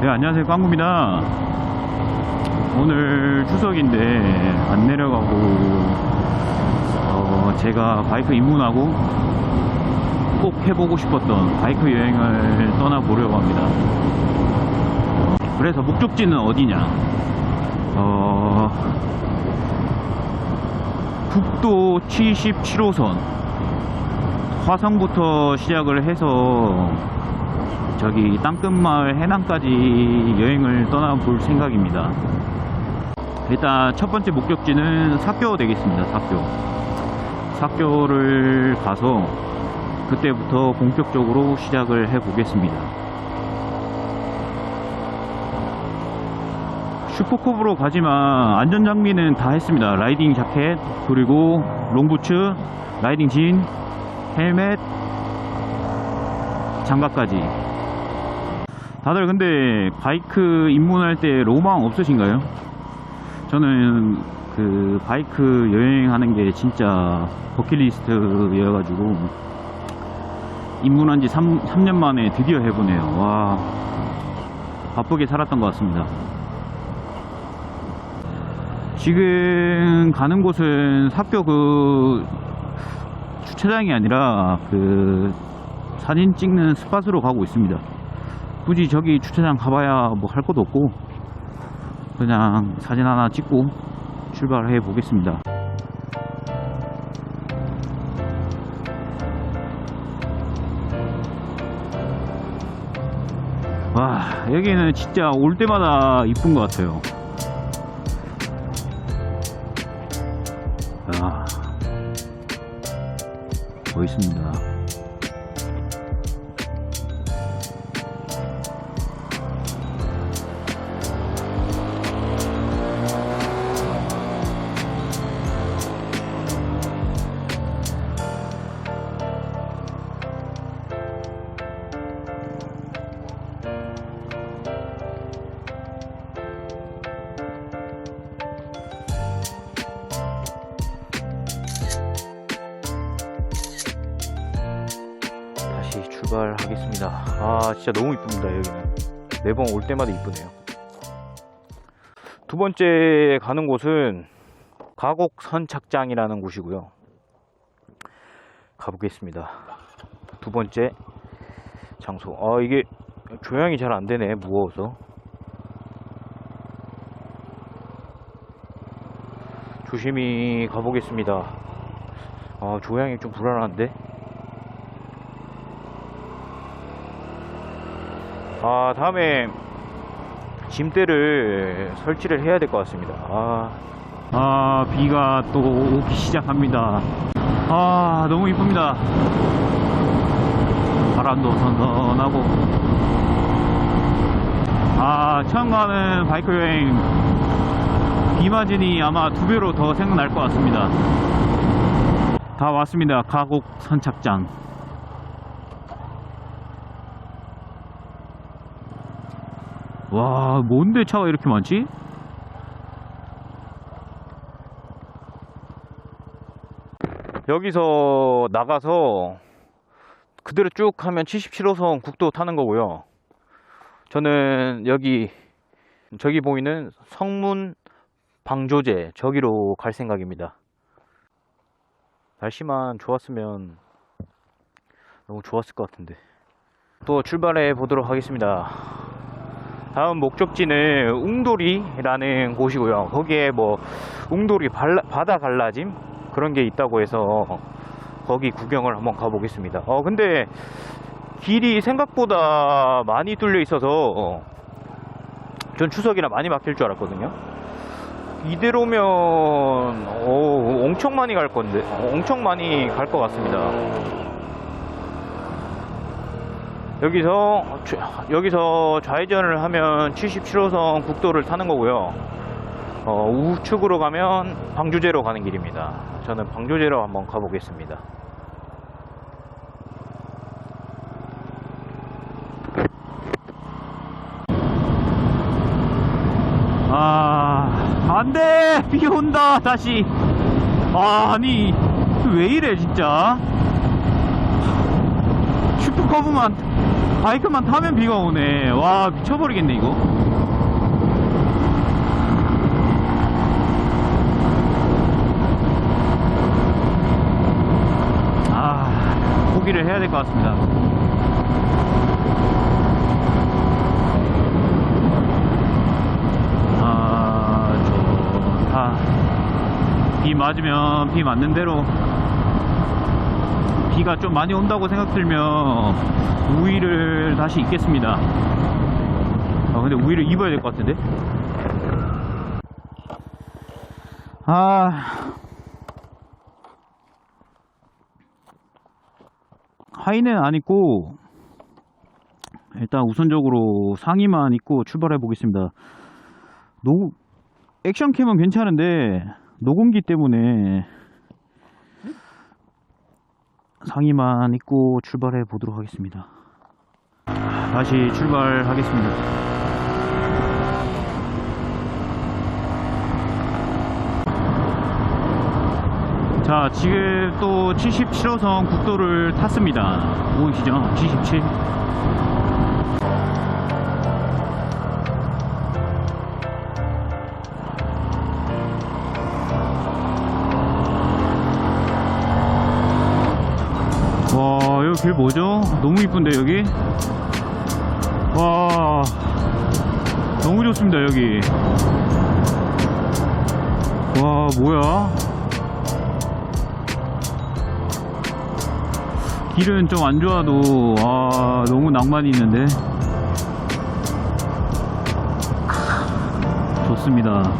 네, 안녕하세요. 꽝구입니다. 오늘 추석인데 안 내려가고 어, 제가 바이크 입문하고 꼭 해보고 싶었던 바이크 여행을 떠나보려고 합니다. 그래서 목적지는 어디냐? 어, 국도 77호선 화성부터 시작을 해서 저기 땅끝마을 해남까지 여행을 떠나볼 생각입니다. 일단 첫 번째 목적지는 사교 되겠습니다. 사교. 사교를 가서 그때부터 본격적으로 시작을 해 보겠습니다. 슈퍼컵으로 가지만 안전장비는 다 했습니다. 라이딩 자켓, 그리고 롱부츠, 라이딩 진, 헬멧, 장갑까지. 다들 근데 바이크 입문할 때 로망 없으신가요? 저는 그 바이크 여행하는 게 진짜 버킷리스트여가지고 입문한 지 3, 3년 만에 드디어 해보네요. 와, 바쁘게 살았던 것 같습니다. 지금 가는 곳은 학교 그 주차장이 아니라 그 사진 찍는 스팟으로 가고 있습니다. 굳이 저기 주차장 가봐야 뭐 할 것도 없고 그냥 사진 하나 찍고 출발해 보겠습니다. 와 여기는 진짜 올 때마다 이쁜 것 같아요. 아 멋있습니다. 다시 출발하겠습니다. 아, 진짜 너무 이쁩니다, 여기는. 매번 올 때마다 이쁘네요. 두 번째 가는 곳은 가곡 선착장이라는 곳이고요. 가보겠습니다. 두 번째 장소. 아, 이게 조향이 잘 안 되네, 무거워서. 조심히 가보겠습니다. 아, 조향이 좀 불안한데? 아 다음에 짐대를 설치를 해야 될 것 같습니다 아, 아 비가 또 오기 시작합니다 아 너무 이쁩니다 바람도 선선하고. 아 처음 가는 바이크 여행. 비 맞으니 아마 두 배로 더 생각날 것 같습니다. 다 왔습니다. 가곡 선착장. 와, 뭔데 차가 이렇게 많지? 여기서 나가서 그대로 쭉 하면 77호선 국도 타는 거고요. 저는 여기, 저기 보이는 성문 방조제, 저기로 갈 생각입니다. 날씨만 좋았으면 너무 좋았을 것 같은데. 또 출발해 보도록 하겠습니다. 다음 목적지는 웅돌이라는 곳이고요. 거기에 뭐 웅돌이 발라- 바다 갈라짐 그런 게 있다고 해서 거기 구경을 한번 가보겠습니다. 어 근데 길이 생각보다 많이 뚫려 있어서 전 추석이라 많이 막힐 줄 알았거든요. 이대로면 어, 엄청 많이 갈 건데 엄청 많이 갈 것 같습니다. 여기서 좌- 여기서 좌회전을 하면 77호선 국도를 타는 거고요. 어, 우측으로 가면 방주제로 가는 길입니다. 저는 방주제로 한번 가보겠습니다. 아, 안 돼! 비 온다, 다시! 아, 아니, 왜 이래, 진짜? 슈퍼커브만 바이크만 타면 비가 오네. 와, 미쳐버리겠네, 이거. 아, 포기를 해야 될 것 같습니다. 아, 좋다. 비 맞으면 비 맞는 대로 비가 좀 많이 온다고 생각 들면 우위를 다시 입겠습니다. 아, 근데 우위를 입어야 될 것 같은데? 아. 하의는 안 입고, 일단 우선적으로 상의만 입고 출발해 보겠습니다. 노, 액션캠은 괜찮은데, 녹음기 때문에 상의만 입고 출발해 보도록 하겠습니다. 다시 출발하겠습니다. 자, 지금 또 77호선 국도를 탔습니다. 보이시죠? 77. 길 뭐죠? 너무 이쁜데, 여기? 와, 너무 좋습니다, 여기. 와, 뭐야? 길은 좀 안 좋아도, 아, 너무 낭만이 있는데. 좋습니다.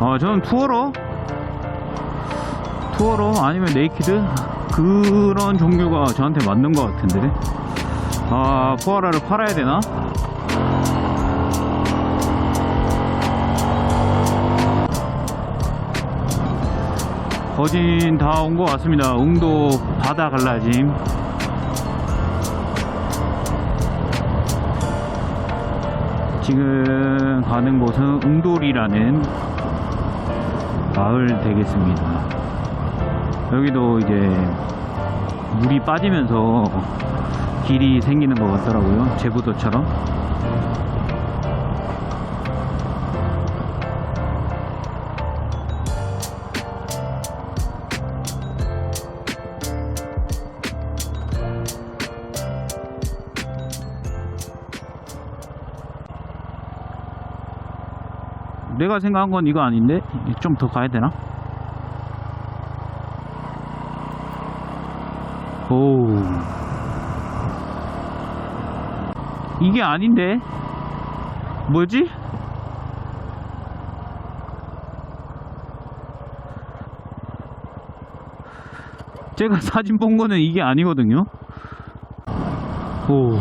아, 저는 투어러? 투어러 아니면 네이키드? 그런 종류가 저한테 맞는 것 같은데. 아, 포아라를 팔아야 되나? 거진 다 온 것 같습니다. 웅도 바다 갈라짐. 지금 가는 곳은 웅돌이라는 마을 되겠습니다. 여기도 이제 물이 빠지면서 길이 생기는 것 같더라고요. 제부도처럼. 내가 생각한 건 이거 아닌데? 좀 더 가야 되나? 오. 이게 아닌데? 뭐지? 제가 사진 본 거는 이게 아니거든요? 오.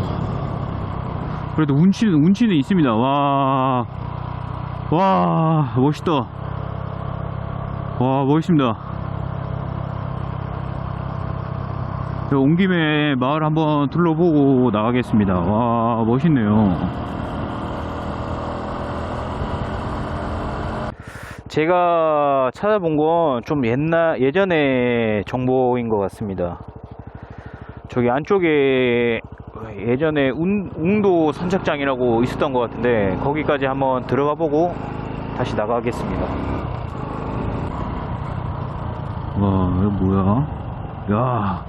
그래도 운치는, 운치는 있습니다. 와. 와 멋있다 와 멋있습니다 자, 온 김에 마을 한번 둘러보고 나가겠습니다 와 멋있네요 제가 찾아본 건 좀 옛날 예전의 정보인 것 같습니다 저기 안쪽에 예전에 운, 웅도 선착장이라고 있었던 것 같은데 거기까지 한번 들어가 보고 다시 나가겠습니다. 와, 이거 뭐야? 야.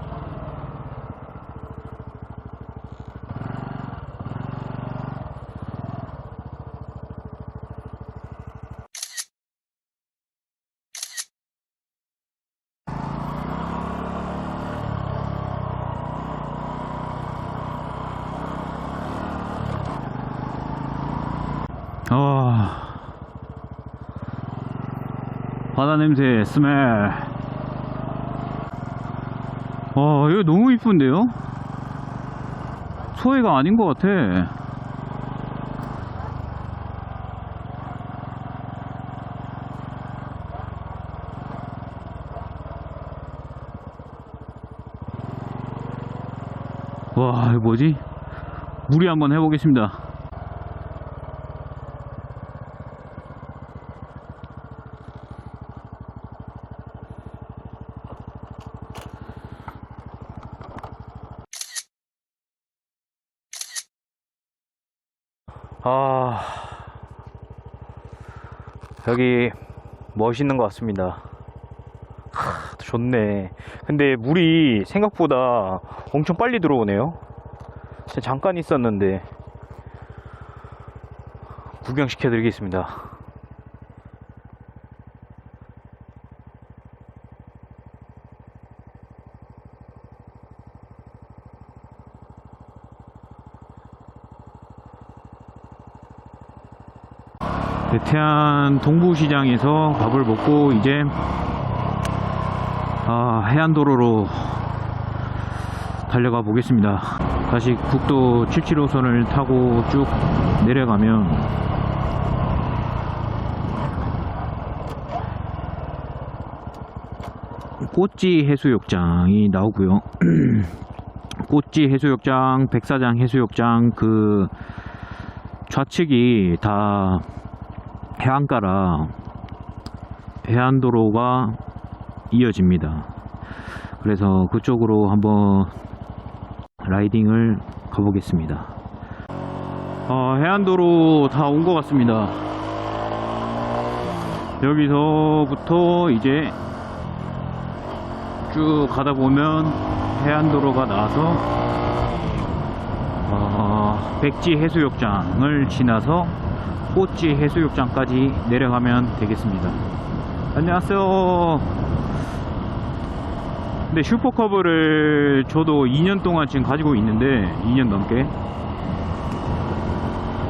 아 바다 냄새 스멜. 아 이거 너무 이쁜데요? 소해가 아닌 것 같아. 와 이거 뭐지? 무리 한번 해보겠습니다 아, 여기 멋있는 것 같습니다. 하, 좋네. 근데 물이 생각보다 엄청 빨리 들어오네요. 진짜 잠깐 있었는데 구경시켜 드리겠습니다. 태안 동부시장에서 밥을 먹고 이제 아, 해안도로로 달려가 보겠습니다. 다시 국도 77호선을 타고 쭉 내려가면 꽃지 해수욕장이 나오고요. 꽃지 해수욕장, 백사장 해수욕장 그 좌측이 다 해안가라 해안도로가 이어집니다. 그래서 그쪽으로 한번 라이딩을 가보겠습니다. 어, 해안도로 다 온 것 같습니다. 여기서부터 이제 쭉 가다 보면 해안도로가 나와서 어, 백지 해수욕장을 지나서 꽃지 해수욕장까지 내려가면 되겠습니다. 안녕하세요. 근데 슈퍼커브를 저도 2년 동안 지금 가지고 있는데 2년 넘게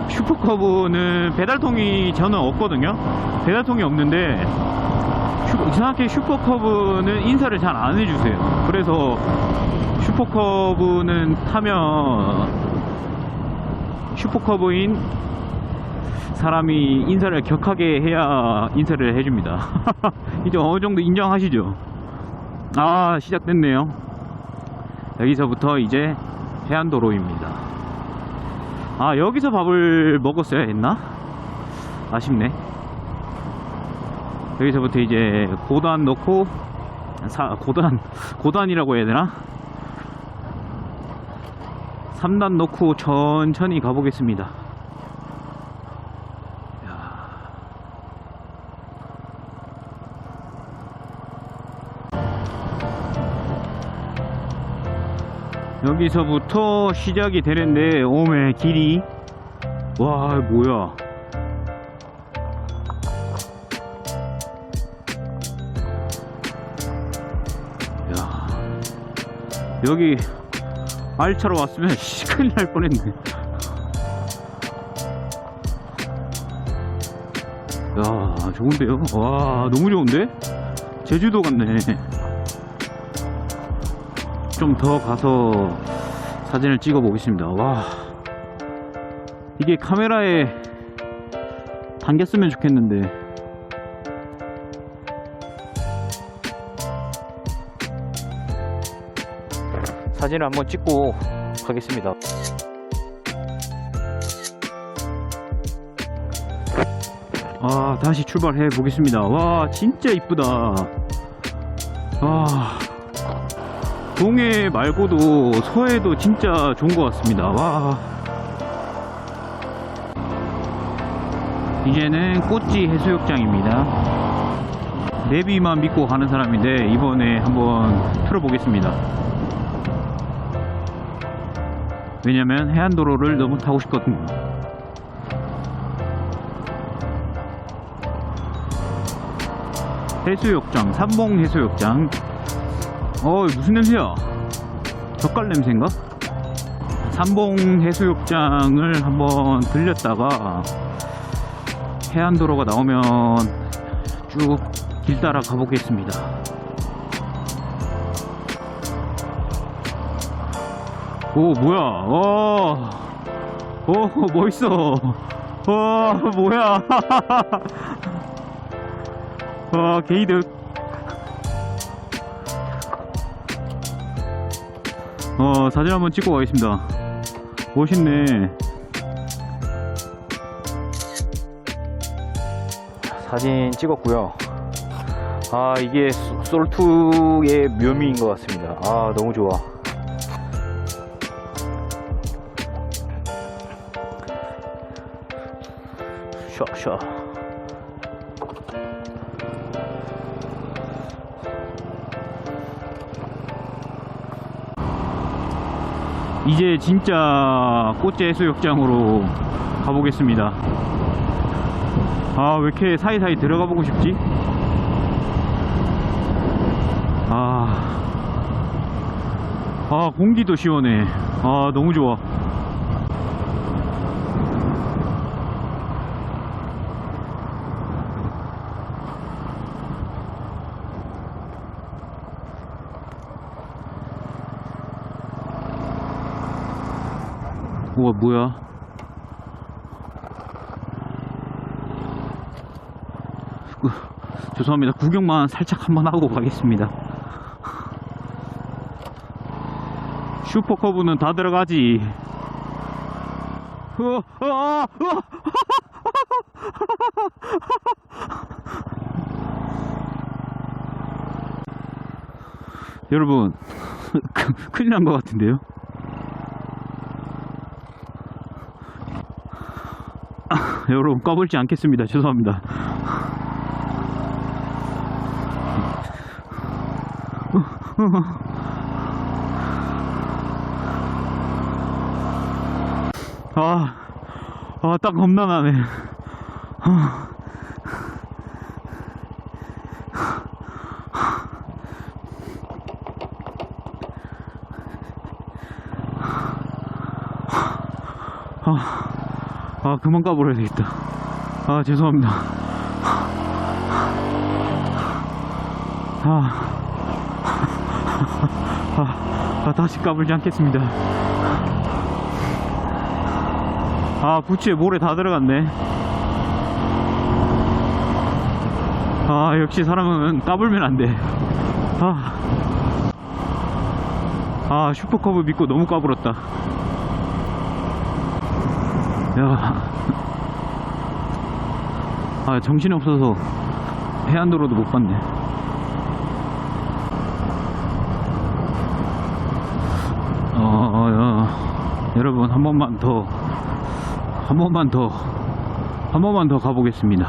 슈퍼커브는 배달통이 저는 없거든요. 배달통이 없는데 슈- 이상하게 슈퍼커브는 인사를 잘 안 해주세요. 그래서 슈퍼커브는 타면 슈퍼커브인 사람이 인사를 격하게 해야 인사를 해줍니다. 이제 어느 정도 인정하시죠? 아, 시작됐네요. 여기서부터 이제 해안도로입니다. 아, 여기서 밥을 먹었어야 했나? 아쉽네. 여기서부터 이제 고단 넣고, 사, 고단, 고단이라고 해야 되나? 3단 넣고 천천히 가보겠습니다. 여기서부터 시작이 되는데 오메 길이. 와 뭐야. 야. 여기 알차로 왔으면 씨, 큰일 날 뻔했네. 야 좋은데요? 와 너무 좋은데? 제주도 같네 좀 더 가서 사진을 찍어 보겠습니다. 와, 이게 카메라에 담겼으면 좋겠는데. 사진을 한번 찍고 가겠습니다. 아, 다시 출발해 보겠습니다. 와, 진짜 이쁘다. 아. 동해 말고도 서해도 진짜 좋은 것 같습니다. 와. 이제는 꽃지 해수욕장입니다. 내비만 믿고 가는 사람인데 이번에 한번 틀어보겠습니다. 왜냐면 해안도로를 너무 타고 싶거든요. 해수욕장, 삼봉 해수욕장 어 무슨 냄새야? 젓갈 냄새인가? 삼봉 해수욕장을 한번 들렸다가 해안도로가 나오면 쭉 길 따라 가보겠습니다. 오 뭐야? 어, 오 멋있어. 와 뭐야? 와 게이득 어, 사진 한번 찍고 가겠습니다. 멋있네. 사진 찍었고요. 아, 이게 소- 솔투의 묘미인 것 같습니다. 아, 너무 좋아. 샤샤. 이제 진짜 꽃제 해수욕장으로 가보겠습니다. 아, 왜 이렇게 사이사이 들어가 보고 싶지? 아, 아, 공기도 시원해. 아, 너무 좋아. 우와, 뭐야? 구- 죄송합니다. 구경만 살짝 한번 하고 가겠습니다. 슈퍼커브는 다 들어가지. 여러분, 그- 큰일 난 것 같은데요? 여러분, 까불지 않겠습니다. 죄송합니다. 아, 아, 딱 겁나 나네. 아, 그만 까불어야 되겠다. 아, 죄송합니다. 아, 아, 아, 다시 까불지 않겠습니다. 아, 부츠에 모래 다 들어갔네. 아, 역시 사람은 까불면 안 돼. 아, 아, 슈퍼커브 믿고 너무 까불었다. 야, 아, 정신없어서 해안도로도 못 봤네. 어, 어, 어, 여러분, 한 번만 더, 한 번만 더, 한 번만 더 가보겠습니다.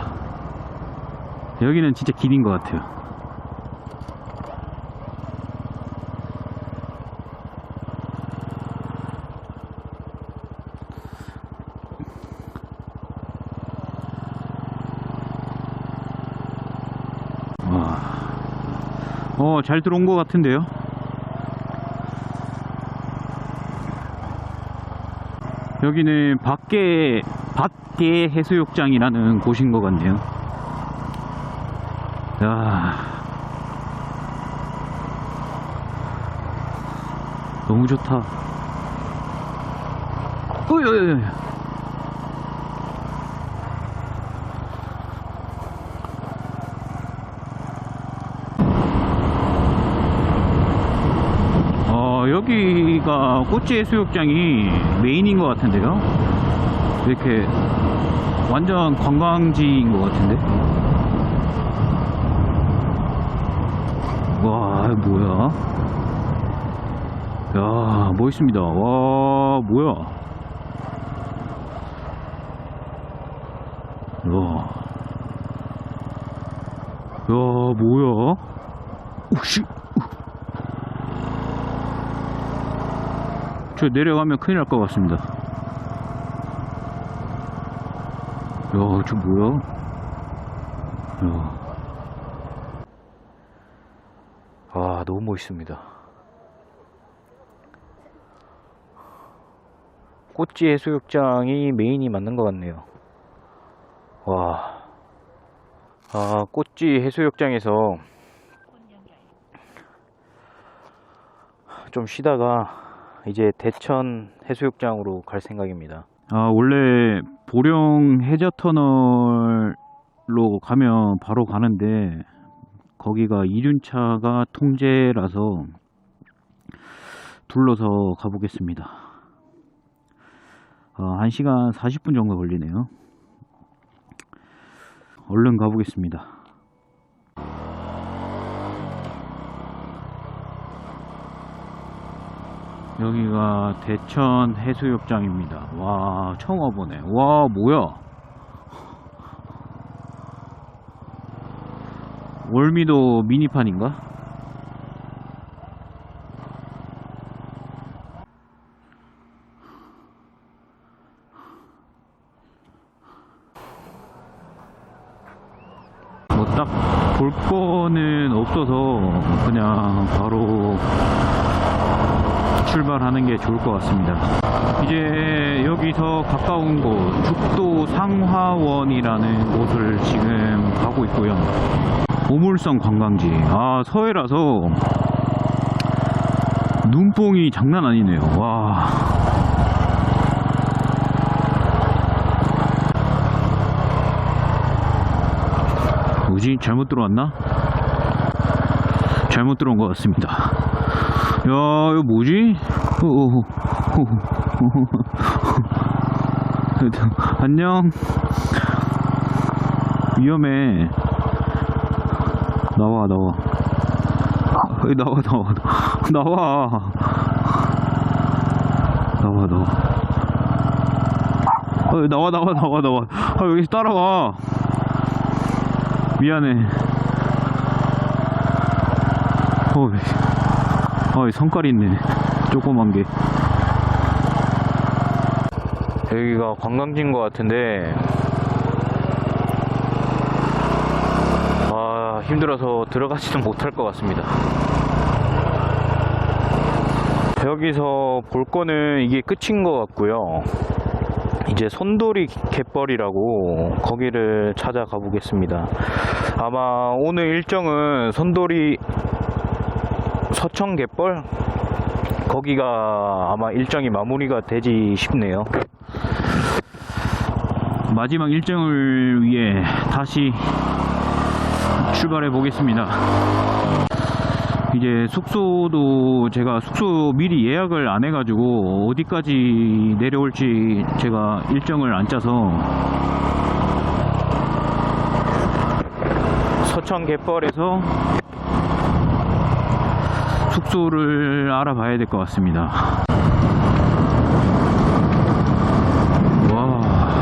여기는 진짜 길인 것 같아요. 잘 들어온 것 같은데요? 여기는 밖에, 밖에 해수욕장이라는 곳인 것 같네요. 야 너무 좋다. 어이, 어, 여기가 꽃지 해수욕장이 메인인 것 같은데요? 이렇게 완전 관광지인 것 같은데? 와, 뭐야? 야, 멋있습니다. 와, 뭐야? 야, 야, 뭐야? 오씨. 저 내려가면 큰일 날 것 같습니다. 야, 저 뭐야? 야. 아, 너무 멋있습니다. 꽃지 해수욕장이 메인이 맞는 것 같네요. 와. 아, 꽃지 해수욕장에서 좀 쉬다가 이제 대천 해수욕장으로 갈 생각입니다. 아, 원래 보령 해저 터널로 가면 바로 가는데 거기가 이륜차가 통제라서 둘러서 가보겠습니다. 어, 1시간 40분 정도 걸리네요. 얼른 가보겠습니다. 여기가 대천 해수욕장입니다. 와 처음 와보네. 와 뭐야? 월미도 미니판인가? 뭐 딱 볼 거는 없어서 그냥 바로 출발하는 게 좋을 것 같습니다. 이제 여기서 가까운 곳 죽도 상화원이라는 곳을 지금 가고 있고요. 오물성 관광지. 아 서해라서 눈뽕이 장난 아니네요. 와. 뭐지? 잘못 들어왔나? 잘못 들어온 것 같습니다. 야, 이거 뭐지? 어, 어, 어, 어, 어. 안녕. 위험해. 나와, 나와. 나와, 나와, 나와. 나와, 나와. 어이, 나와, 나와, 나와, 나와. 아, 여기서 따라와. 미안해. 어이, 어이, 성깔 있네. 조그만 게. 여기가 관광지인 것 같은데, 아, 힘들어서 들어가지는 못할 것 같습니다. 여기서 볼 거는 이게 끝인 것 같고요. 이제 손돌이 갯벌이라고 거기를 찾아가 보겠습니다. 아마 오늘 일정은 손돌이 서청 갯벌 거기가 아마 일정이 마무리가 되지 싶네요. 마지막 일정을 위해 다시 출발해 보겠습니다. 이제 숙소도 제가 숙소 미리 예약을 안 해가지고 어디까지 내려올지 제가 일정을 안 짜서 서천 갯벌에서 숙소를 알아봐야 될 것 같습니다. 와.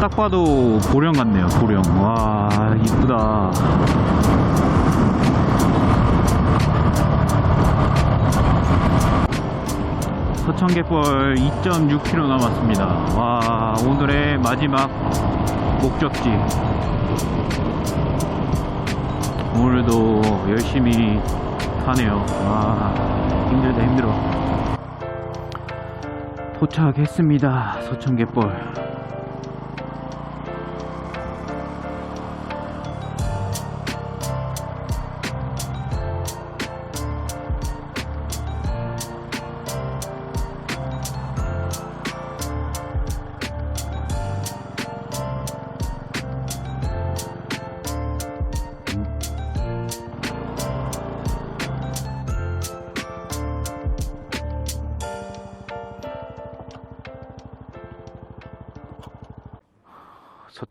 딱 봐도 보령 같네요, 보령. 와, 이쁘다. 서천갯벌 2.6km 남았습니다. 와, 오늘의 마지막 목적지. 오늘도 열심히 타네요. 와, 힘들다, 힘들어. 도착했습니다. 서천갯벌.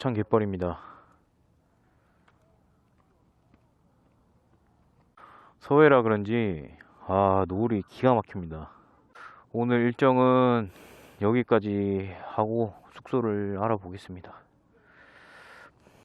서천 갯벌입니다. 서해라 그런지 아 노을이 기가 막힙니다. 오늘 일정은 여기까지 하고 숙소를 알아보겠습니다.